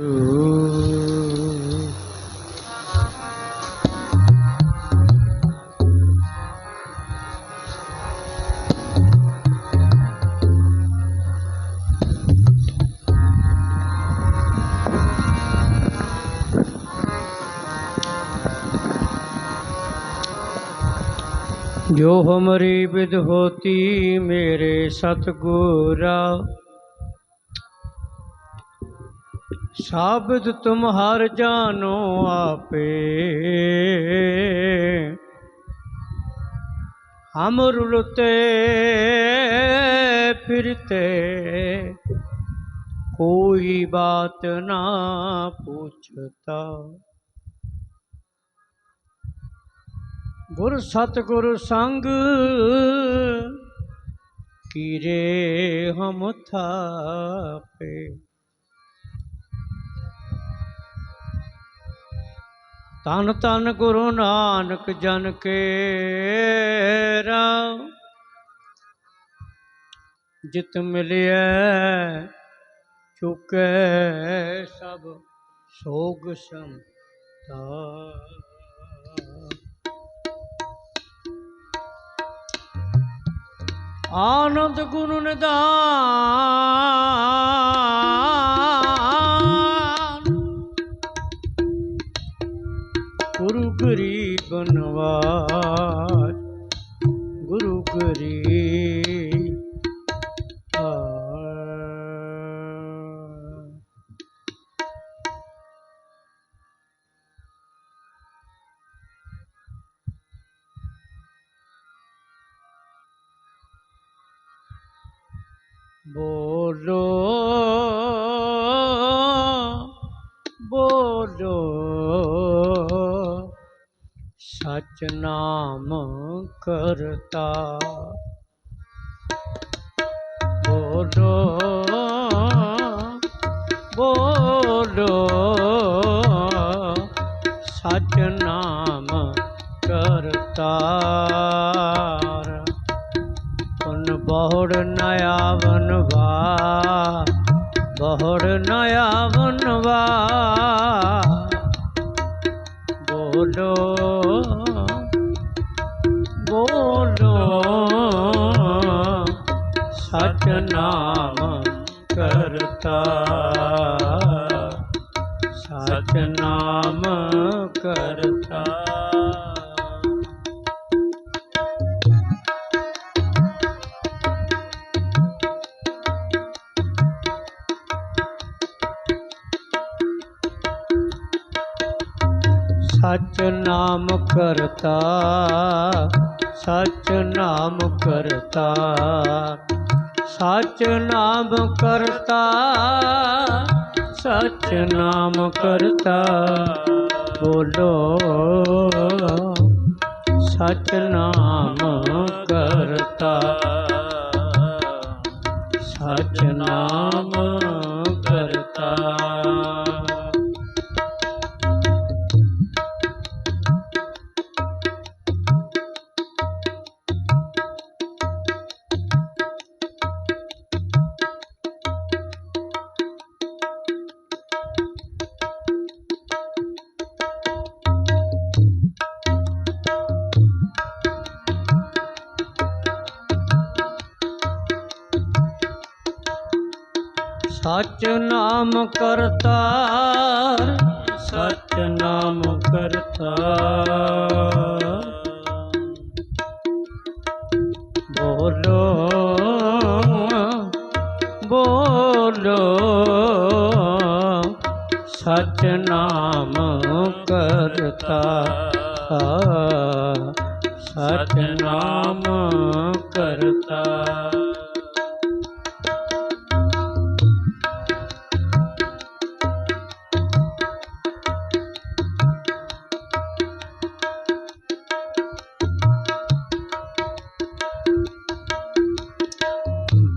ਜੋ ਹਮਰੀ ਵਿਦ ਹੋਤੀ ਮੇਰੇ ਸਤਗੁਰਾ ਸ਼ਬਦ ਤੁਮ ਹਰ ਜਾਨੋ ਆਪੇ। ਹਮ ਰੁਲਤੇ ਫਿਰਤੇ, ਕੋਈ ਬਾਤ ਨਾ ਪੁੱਛਤਾ। ਗੁਰ ਸਤਿਗੁਰ ਸੰਗ ਕੀਰੇ ਹਮ ਥਾਪੇ। ਤਨ ਤਨ ਗੁਰੂ ਨਾਨਕ ਜਨ ਕੇ ਰਾਮ। ਜਿਤ ਮਿਲਿਆ ਚੁਕੈ ਸਭ ਸੋਗ ਸੰਤਾ ਆਨੰਦ ਗੁਣ ਨਿਦਾਨ बनवास गुरु करीन Bo ਨਾਮ ਕਰਤਾ। ਬੋਲੋ ਬੋਲੋ ਸਚ ਨਾਮ ਕਰਤਾਰ। ਪੁਨ ਬਹੁੜ ਨਇਆ ਵਨਵਾ ਬਹੁੜ ਨਇਆ ਵਨਵਾ ਬੋਲੋ ਬੋਲੋ। ਸਚਨਾਮ ਕਰਤਾ। ਸਤਨਾਮ ਕਰਤਾ। ਸਚ ਨਾਮ ਕਰਤਾ, ਸਚ ਨਾਮ ਕਰਤਾ। ਸਚ ਨਾਮ ਕਰਤਾ, ਸਚ ਨਾਮ ਕਰਤਾ। ਬੋਲੋ, ਸਚ ਨਾਮ ਕਰਤਾ। ਸਚ ਨਾਮ ਸਚ ਨਾਮ ਕਰਤਾਰ ਸਚ ਨਾਮ ਕਰਤਾਰ। ਬੋਲੋ ਬੋਲੋ ਸਚ ਨਾਮ ਕਰਤਾ ਸਚ ਨਾਮ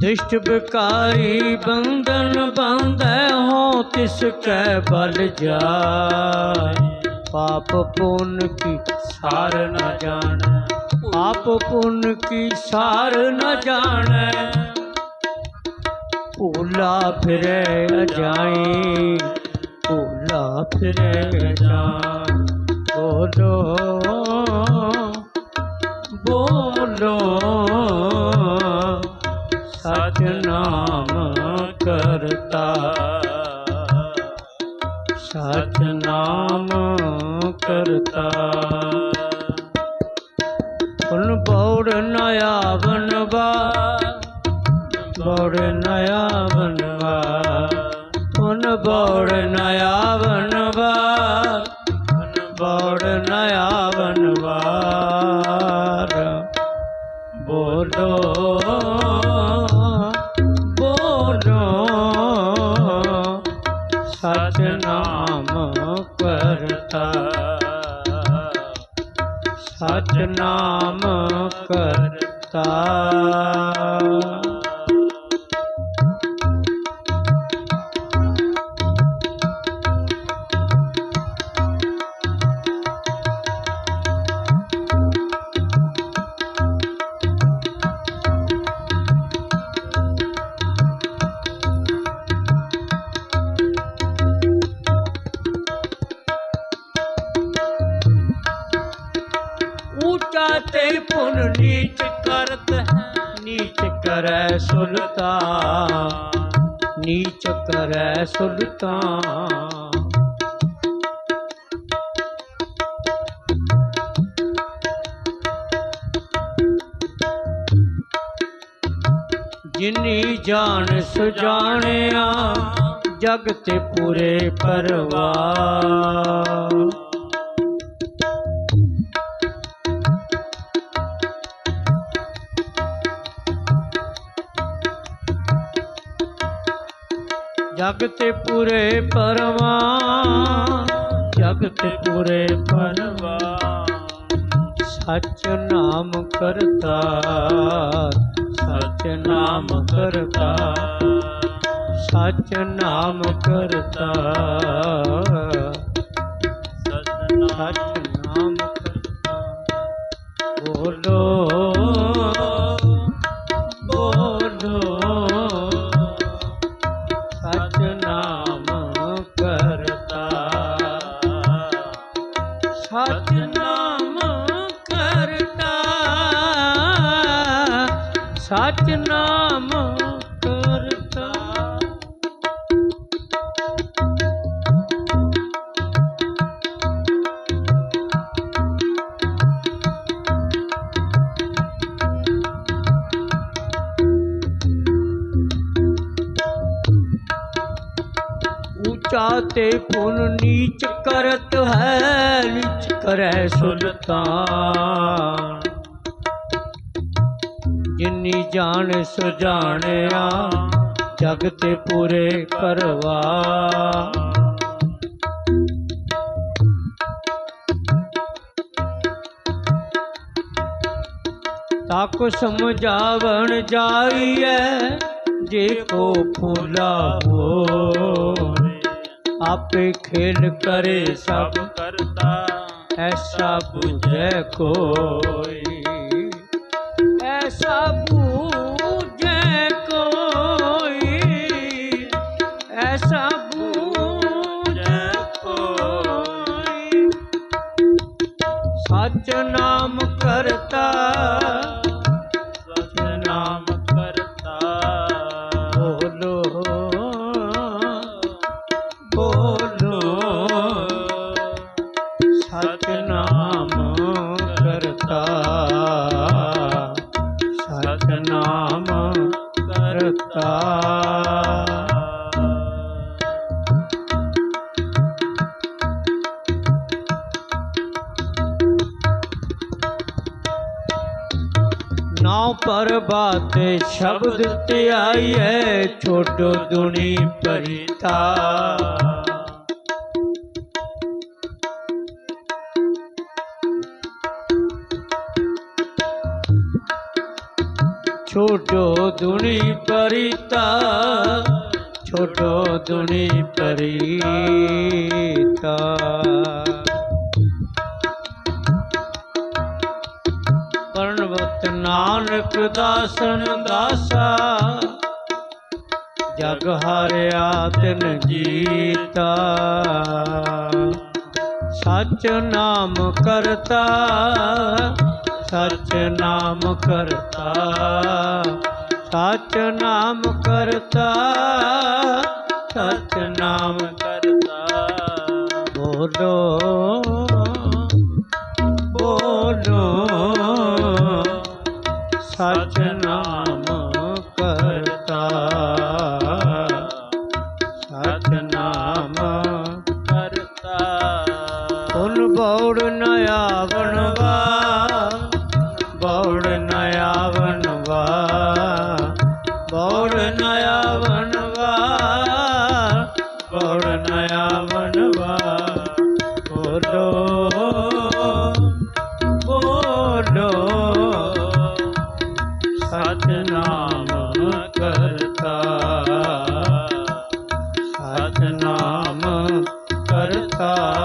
ਦਿਸ਼ਟ ਬਕਾਈ ਬੰਧਨ ਬੰਧੈ ਹੋ ਤਿਸ ਕੈ ਬਲ ਜਾਏ। ਪਾਪ ਪੁੰਨ ਕੀ ਸਾਰ ਨ ਜਾਣ। ਪਾਪ ਪੁੰਨ ਕੀ ਸਾਰ ਨ ਜਾਣੈ। ਭੂਲਾ ਫਿਰੇ ਅਜਾਈ, ਭੂਲਾ ਫਿਰੇ ਅਜਾਈ। ਬੋਲੋ ਬੋਲੋ। ਸਚ ਨਾਮ ਕਰਤਾ। ਸਚ ਕਰਤਾ। ਹੁਣ ਬੌੜ ਨਇਆ ਬਨਵਾ ਬੌੜ ਨਇਆ ਬਨਵਾ ਹੁਣ ਬੌੜ ਨਇਆ ਬਨਵਾ ਬੌੜ ਨਇਆ ਬਨਵਾਰ ਬੋਲੋ। ਨਾਮ ਕਰਤਾ। ਊਚਾ ਤੇ ਪੁਨ ਨੀਚ ਕਰਤ, ਨੀਚ ਕਰੈ ਸੁਲਤਾ ਨੀਚ ਕਰੈ ਸੁਲਤਾਨ। ਜਿਨੀ ਜਾਣ ਸੁਜਾਣਿਆ, ਜਗ ਤੇ ਪੂਰੇ ਪਰਵਾਰ ਜਗਤ ਪੂਰੇ ਪਰਵਾ, ਜਗਤ ਪੂਰੇ ਪਰਵਾ। ਸਚ ਨਾਮ ਕਰਤਾ, ਸਚ ਨਾਮ ਕਰਤਾ। ਸਚ ਨਾਮ ਕਰਤਾ, ਸਚ ਨਾਮ ਕਰਤਾ। ਬੋਲੋ। ਸਚ ਨਾਮ ਕਰਤਾ ਊਚਾ ਤੇ ਪੁਨ ਨੀਚ ਕਰਤ ਹੈ ਨੀਚ ਕਰੈ ਸੁਲਤਾਨ ਜਿਨੀ ਜਾਣ ਸੁਜਾਣਿਆ, ਜਗ ਤੇ ਪੂਰੇ ਪਰਵਾਰ ਤਾਕੋ ਸਮਝਾਵਣ ਜਾਈਐ, ਜੇ ਕੋ ਫੂਲਾ ਹੋਏ ਆਪੇ ਖੇਲ ਕਰੇ ਸਭ ਕਰਤਾ, ਐਸਾ ਬੁਝੈ ਕੋਈ। ਸਚ ਨਾਮ ਕਰਤਾ। ਸਚ ਨਾਮ ਕਰਤਾ। ਬੋਲੋ। ਬੋਲੋ। ਸਚ ਨਾਮ ਕਰਤਾ। ਸਚ ਨਾਮ ਕਰਤਾ। ਨਾਉ ਪਰ ਬਾਤੇ ਸ਼ਬਦ ਤੇ ਆਈਐ ਛੋਟੋ ਦੁਨੀ ਪਰਿਤਾ। ਛੋਟੋ ਦੁਨੀ ਪਰਿਤਾ, ਛੋਟੋ ਦੁਨੀ ਪਰਿਤਾ। ਪਰਣਵਤ ਨਾਨਕ ਦਾਸਨ ਦਾਸਾ, ਜਗ ਹਾਰਿਆ ਤਿਨ ਜੀਤਾ। ਸਚ ਨਾਮ ਕਰਤਾ, ਸਚ ਨਾਮ ਕਰਤਾ। ਸਚ ਨਾਮ ਕਰਤਾ, ਸਚ ਨਾਮ ਕਰਤਾ। ਬੋਲੋ ਬੋਲੋ ਬੌੜ ਨ ਆਵਣਵਾ ਬੌੜ ਨ ਆਵਣਵਾ ਬੌੜ ਨ ਆਵਣਵਾ ਬੌੜ ਨ ਆਵਣਵਾ ਬੋਲੋ ਬੋਲੋ, ਸਤਨਾਮ ਕਰਤਾ ਸਤਨਾਮ ਕਰਤਾ।